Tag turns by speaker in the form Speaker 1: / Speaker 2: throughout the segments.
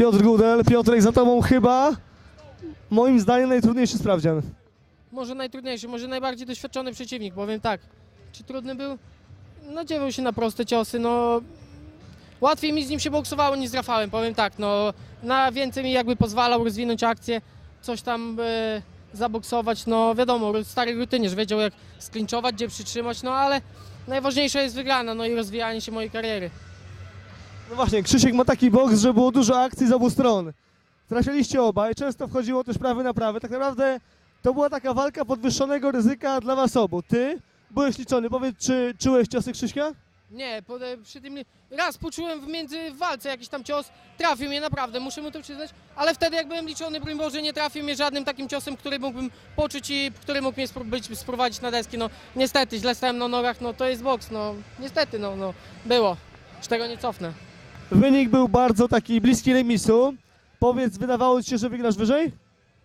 Speaker 1: Piotr Gudel, Piotrek za tobą chyba, moim zdaniem najtrudniejszy sprawdzian.
Speaker 2: Może najtrudniejszy, może najbardziej doświadczony przeciwnik, powiem tak. Czy trudny był? Nadziewał się na proste ciosy, no... Łatwiej mi z nim się boksowało niż z Rafałem, powiem tak, no... Na więcej mi jakby pozwalał rozwinąć akcję, coś tam e, zaboksować, no wiadomo, stary rutynierz wiedział jak sklinczować, gdzie przytrzymać, no ale najważniejsza jest wygrana, no i rozwijanie się mojej kariery.
Speaker 1: No właśnie, Krzysiek ma taki boks, że było dużo akcji z obu stron. Trafialiście obaj, często wchodziło też prawy na prawy. Tak naprawdę to była taka walka podwyższonego ryzyka dla was obu. Ty byłeś liczony, powiedz, czy czułeś ciosy Krzyśka?
Speaker 2: Nie, po, przy tym raz poczułem w między walce jakiś tam cios, trafił mnie naprawdę, muszę mu to przyznać, ale wtedy jak byłem liczony, broń Boże, nie trafił mnie żadnym takim ciosem, który mógłbym poczuć i który mógł mnie spró- być, sprowadzić na deski, no niestety, źle stałem na nogach, no to jest boks, no niestety, no, no było, już tego nie cofnę.
Speaker 1: Wynik był bardzo taki bliski remisu. Powiedz, wydawało ci się, że wygrasz wyżej?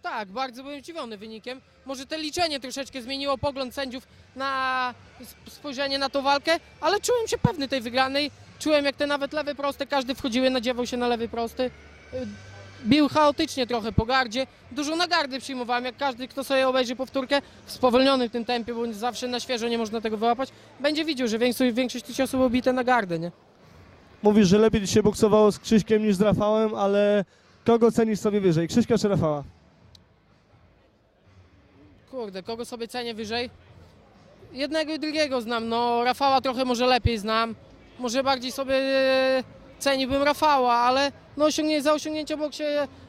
Speaker 2: Tak, bardzo byłem zdziwiony wynikiem. Może te liczenie troszeczkę zmieniło pogląd sędziów na sp- spojrzenie na tą walkę, ale czułem się pewny tej wygranej. Czułem jak te nawet lewe proste, każdy wchodziły, nadziewał się na lewy prosty. Y, Bił chaotycznie trochę po gardzie. Dużo na gardy przyjmowałem, jak każdy, kto sobie obejrzy powtórkę w spowolnionym tym tempie, bo zawsze na świeżo nie można tego wyłapać, będzie widział, że większość, większość tych ciosów było bite na gardę, nie?
Speaker 1: Mówisz, że lepiej się boksowało z Krzyśkiem niż z Rafałem, ale kogo cenisz sobie wyżej, Krzyśka czy Rafała?
Speaker 2: Kurde, kogo sobie cenię wyżej? Jednego i drugiego znam. No, Rafała trochę może lepiej znam. Może bardziej sobie e, ceniłbym Rafała, ale no, osiągnie, za osiągnięcie boksie,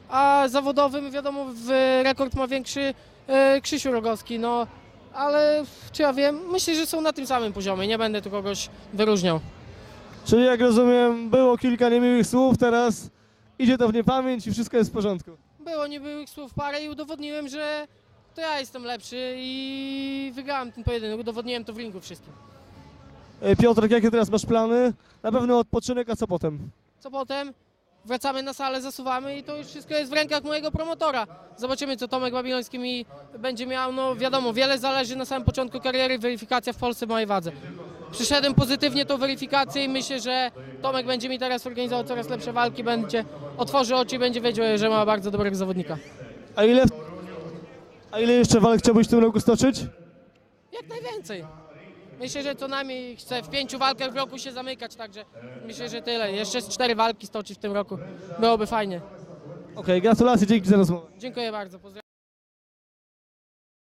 Speaker 2: a zawodowym wiadomo, w rekord ma większy e, Krzysiu Rogowski. No, ale czy ja wiem? Myślę, że są na tym samym poziomie. Nie będę tu kogoś wyróżniał.
Speaker 1: Czyli jak rozumiem, było kilka niemiłych słów, teraz idzie to w niepamięć i wszystko jest w porządku.
Speaker 2: Było nibyłych słów parę i udowodniłem, że to ja jestem lepszy i wygrałem ten pojedynek. Udowodniłem to w ringu wszystkim.
Speaker 1: E, Piotrek, jakie teraz masz plany? Na pewno odpoczynek, a co potem?
Speaker 2: Co potem? Wracamy na salę, zasuwamy i to już wszystko jest w rękach mojego promotora. Zobaczymy, co Tomek Babiloński mi będzie miał. No wiadomo, wiele zależy na samym początku kariery, weryfikacja w Polsce w mojej wadze. Przyszedłem pozytywnie tą weryfikację i myślę, że Tomek będzie mi teraz organizował coraz lepsze walki, będzie otworzy oczy i będzie wiedział, że ma bardzo dobrego zawodnika.
Speaker 1: A ile, a ile jeszcze walk chciałbyś w tym roku stoczyć?
Speaker 2: Jak najwięcej. Myślę, że co najmniej chcę w pięciu walkach w roku się zamykać, także myślę, że tyle. Jeszcze z cztery walki stoczyć w tym roku. Byłoby fajnie.
Speaker 1: Okej, gratulacje, dzięki za rozmowę.
Speaker 2: Dziękuję bardzo. Pozdrawiam.